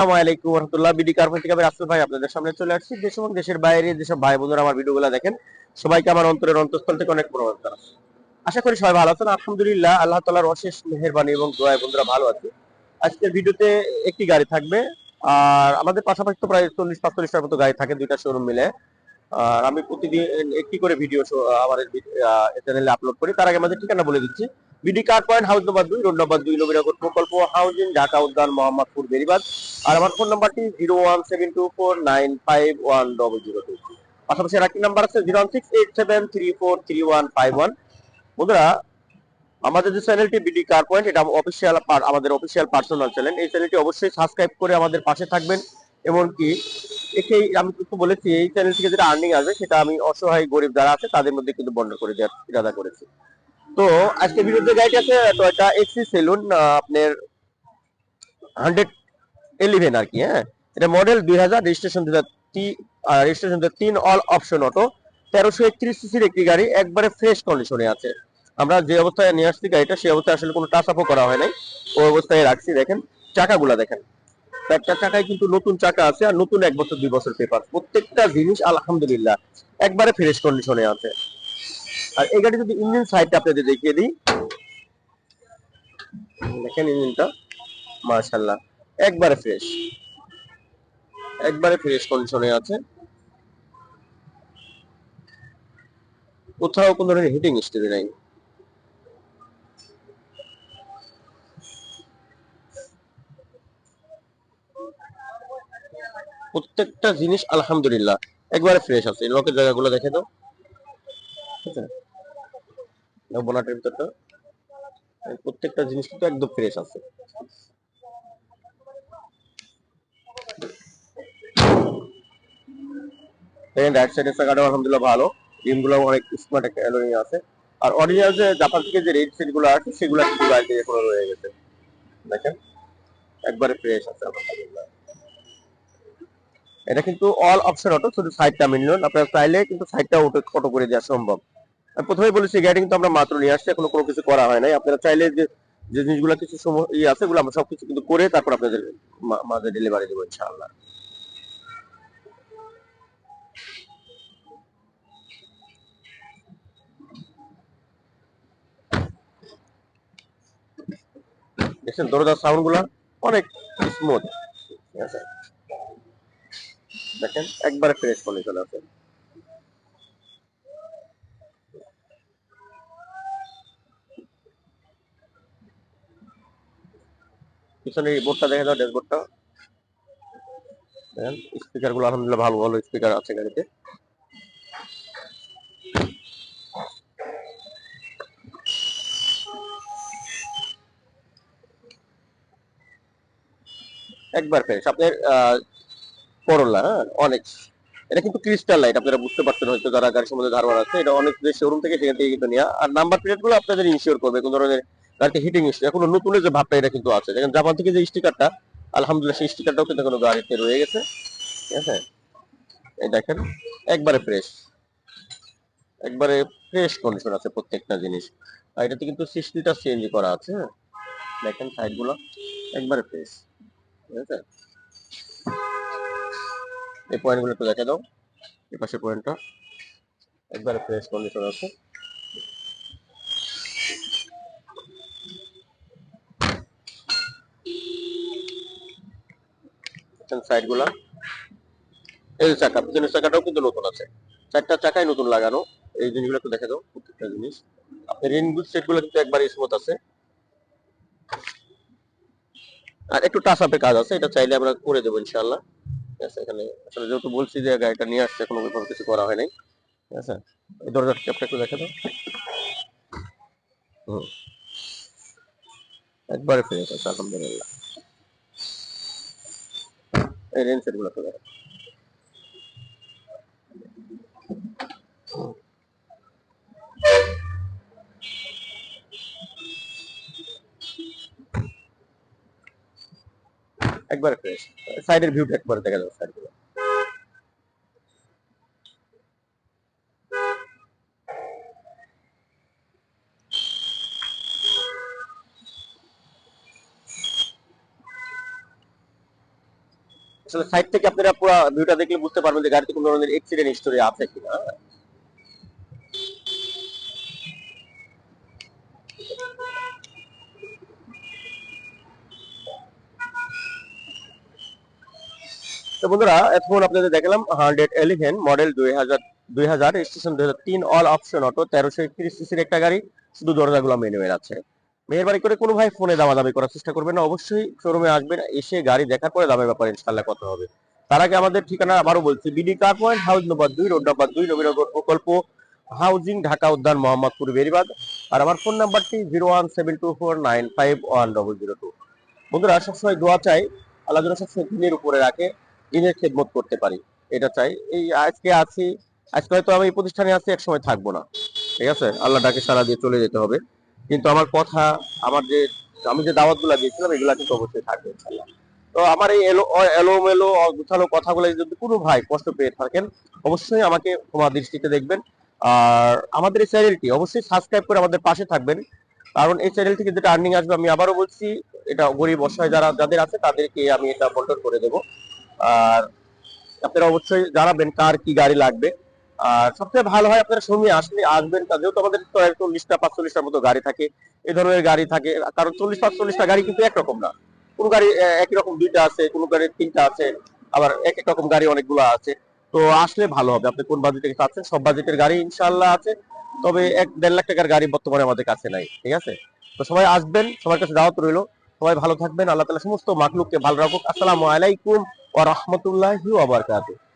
আমি আমার আমার একটি গাড়ি থাকবে, আর আমাদের পাশাপাশি তো প্রায় চল্লিশ মতো গাড়ি থাকে দুইটা শোরুম মিলে। আর আমি প্রতিদিন একটি করে ভিডিও আমাদের চ্যানেলে আপলোড করি। তার আগে আমাদের ঠিকানা বলে দিচ্ছি। BD car point house number দুই রোড নম্বর দুই নবীনগর প্রকল্প হাউজিং ঢাকা উদ্যান, মোহাম্মদপুর, বেরিবাদ। আর আমার ফোন নাম্বারটি zero one seven two four nine five one double zero two পাশাপাশি আর একটি নাম্বার আছে zero one six eight seven three four three one five one বন্ধুরা, আমাদের যে চ্যানেলটি বিডি কার পয়েন্ট এটা অফিসিয়াল আমাদের অফিসিয়াল পার্সোনাল চ্যানেল এই চ্যানেলটি অবশ্যই সাবস্ক্রাইব করে আমাদের পাশে থাকবেন। এমনকি একে আমি কিন্তু বলেছি, এই চ্যানেল থেকে যেটা আর্নিং আসবে, সেটা আমি অসহায় গরিব যারা আছে, তাদের মধ্যে কিন্তু বন্ধ করে দেওয়ার ইরাদা করেছি। তো, আজকে ভিডিওতে গাড়িটি আছে তো টয়টা এক্সি সেলুন আপনার হান্ড্রেড এলিভেন আর কি হ্যাঁ? এটা মডেল দুই হাজার রেজিস্ট্রেশন দুই রেজিস্ট্রেশন তিন অল অপশন অটো তেরোশো একত্রিশ সিসির একটি গাড়ি, একবারে ফ্রেশ কন্ডিশনে আছে। আমরা যে অবস্থায় নিয়ে আসছি গাড়িটা সেই অবস্থায় আসলে কোনো টাচ আপও করা হয় নাই। ওই অবস্থায় রাখছি, দেখেন। চাকাগুলা দেখেন। একটা চাকায় কিন্তু নতুন চাকা আছে আর নতুন এক বছর, দুই বছর পেপার প্রত্যেকটা জিনিস, আলহামদুলিল্লাহ, একবারে ফ্রেশ কন্ডিশনে আছে। আর এই গাড়ি যদি ইঞ্জিন সাইডটা আপনাদের দেখিয়ে দিই। দেখেন ইঞ্জিনটা মাশাল্লাহ একবারে ফ্রেশ একবারে ফ্রেশ কন্ডিশনে আছে। কোথাও কোনো ধরনের হিটিং স্টোরি নাই। প্রত্যেকটা জিনিস আলহামদুলিল্লাহ একবারে ফ্রেশ আছে। লকের জায়গাগুলো দেখে দাও। বোনাটের ভিতরটা। প্রত্যেকটা জিনিস কিন্তু একদম ফ্রেশ আছে। দেখেন রাইট সাইডের চাকাটা আলহামদুলিল্লাহ ভালো। রিমগুলো অনেক স্মার্ট একটা আছে। আর অরিজিনাল যে জাপান থেকে যে রেড সেটগুলো আছে সেগুলো কিন্তু গাড়িতে এখনও রয়ে গেছে। দেখেন, একবারে ফ্রেশ আছে আলহামদুলিল্লাহ। এটা কিন্তু অল অপশন অটো শুধু সাইডটা মিলন আপনার চাইলে কিন্তু সাইডটা অটো অটো করে দেওয়া সম্ভব। আমি প্রথমেই বলেছি গাড়ি কিন্তু আমরা মাত্র নিয়ে আসছি, এখনও কোনো কিছু করা হয় নাই। আপনারা চাইলে যে যে জিনিসগুলো কিছু সময় ইয়ে আছে ওগুলো আমরা সবকিছু কিন্তু করে তারপর আপনাদের মাঝে ডেলিভারি দেবো, ইনশাআল্লাহ। দেখছেন? দরজার সাউন্ডগুলা অনেক স্মুথ ঠিক আছে? দেখেন, একবারে ফ্রেশ কন্ডিশন আছে পিছনে এই বোর্ডটা দেখে দাও ড্যাশবোর্ডটা দেখেন স্পিকারগুলো আলহামদুলিল্লাহ ভালো ভালো স্পিকার আছে গাড়িতে। একবার ফ্রেশ। আপনার করলা হ্যাঁ? অনেক এটা কিন্তু ক্রিস্টাল লাইট আপনারা বুঝতে পারছেন হয়তো যারা গাড়ির সম্বন্ধে ধারণা আছে, এটা অনেক শোরুম থেকে সেখান থেকে কিন্তু নেওয়া আর নাম্বার প্লেটগুলো আপনাদের ইনশিওর করবে, কোন ধরনের গাড়িতে হিটিং ইস্যু এখন নতুন যে ভাবটা এটা কিন্তু আছে। দেখেন জাপান থেকে যে স্টিকারটা আলহামদুলিল্লাহ সেই স্টিকারটাও কিন্তু কোনো গাড়িতে রয়ে গেছে। ঠিক আছে? এই দেখেন, একবারে ফ্রেশ একবারে ফ্রেশ কন্ডিশন আছে প্রত্যেকটা জিনিস। আর এটাতে কিন্তু সিক্স চেঞ্জ করা আছে হ্যাঁ? দেখেন সাইডগুলো, একবারে ফ্রেশ এই পয়েন্টগুলো একটু দেখে দাও। এই পাশে পয়েন্টটা একবারে ফ্রেশ কন্ডিশন আছে। সাইডগুলা এই চাকা চাকাটাও কিন্তু নতুন আছে। চারটা চাকাই নতুন লাগানো। এই দেখে দাও, প্রত্যেকটা জিনিস। আপনার রেনগুড সেটগুলো কিন্তু একবার স্মুথ আছে। আর একটু টাচ আপের কাজ আছে, এটা চাইলে আমরা করে দেবো ইনশাল্লাহ ঠিক আছে, এখানে আসলে যেহেতু বলছি যে গাড়িটা নিয়ে আসছে কোনো ওইভাবে কিছু করা হয় নাই। ঠিক আছে, এই দরজার ক্যাপটা একটু দেখে দাও হুম। একবারে ফিরে গেছে আলহামদুলিল্লাহ। এই রেঞ্জগুলো একটু দেখো একবারে ফ্রেশ সাইডের ভিউটা একবারে দেখা যাবে সাইডগুলো আসলে সাইড থেকে আপনারা পুরো ভিউটা দেখলে বুঝতে পারবেন যে গাড়িতে কোনো ধরনের অ্যাক্সিডেন্ট হিস্টোরি আছে কিনা। তো বন্ধুরা এখন আপনাদের দেখালাম হান্ড্রেড এলিভেন মডেল দুই হাজার, দুই তিন অল অপশন অটো তেরোশো একত্রিশ একটা গাড়ি, শুধু দরজাগুলো ম্যানুয়াল আছে। মেহরবানি করে কোনো ভাই ফোনে দামাদামি করার চেষ্টা করবেন না, অবশ্যই শোরুমে আসবেন, এসে গাড়ি দেখার পরে দামের ব্যাপারে ইনশাল্লাহ কথা হবে। তার আগে আমাদের ঠিকানা আবারও বলছি BD car point house number দুই রোড নম্বর দুই, নবীনগর প্রকল্প হাউজিং ঢাকা উদ্যান, মোহাম্মদপুর, বেরিবাদ। আর আমার ফোন নাম্বারটি zero one seven two four nine five one double zero two বন্ধুরা, সবসময় দোয়া চাই, আল্লাহ সবসময় দিনের উপরে রাখে। দিনের খেদমত করতে পারি, এটা চাই। এই আজকে আছি, আজকে হয়তো আমি এই প্রতিষ্ঠানে আছি, এক সময় থাকব না। ঠিক আছে? আল্লাহ ডাকে সারা দিয়ে চলে যেতে হবে। কিন্তু আমার কথা, আমার যে, আমি যে দাওয়াতগুলা দিয়েছিলাম, এগুলা কিন্তু অবশ্যই থাকবে তো আমার এই এলো এলো মেলো গুছালো কথাগুলো যদি কোনো ভাই কষ্ট পেয়ে থাকেন, অবশ্যই আমাকে তোমার দৃষ্টিতে দেখবেন। আর আমাদের এই চ্যানেলটি অবশ্যই সাবস্ক্রাইব করে আমাদের পাশে থাকবেন। কারণ এই চ্যানেল থেকে যেটা আর্নিং আসবে, আমি আবারও বলছি, এটা গরিব অসহায় যারা, যাদের আছে, তাদেরকে আমি এটা বন্টন করে দেব। আর আপনারা অবশ্যই জানাবেন কার কি গাড়ি লাগবে। আর সবচেয়ে ভালো হয় আপনারা সময় আসলে আসবেন যেহেতু আমাদের চল্লিশটা পাঁচচল্লিশটার মতো গাড়ি থাকে এই ধরনের গাড়ি থাকে, কারণ চল্লিশ পাঁচচল্লিশটা গাড়ি কিন্তু একরকম না। কোন গাড়ি একই রকম দুইটা আছে, কোন গাড়ি তিনটা আছে, আবার এক এক রকম গাড়ি অনেকগুলো আছে। তো আসলে ভালো হবে, আপনি কোন বাজেটে চাচ্ছেন, সব বাজেটের গাড়ি ইনশাল্লাহ আছে, তবে এক দেড় লাখ টাকার গাড়ি বর্তমানে আমাদের কাছে নাই, ঠিক আছে? তো সবাই আসবেন, সবার কাছে দাওয়াত রইল, সবাই ভালো থাকবেন, আল্লাহ তালা সমস্ত মাকলুককে ভালো রাখুক। আসসালামু আলাইকুম। ওয়া রাহমাতুল্লাহি ওয়া বারাকাতুহু।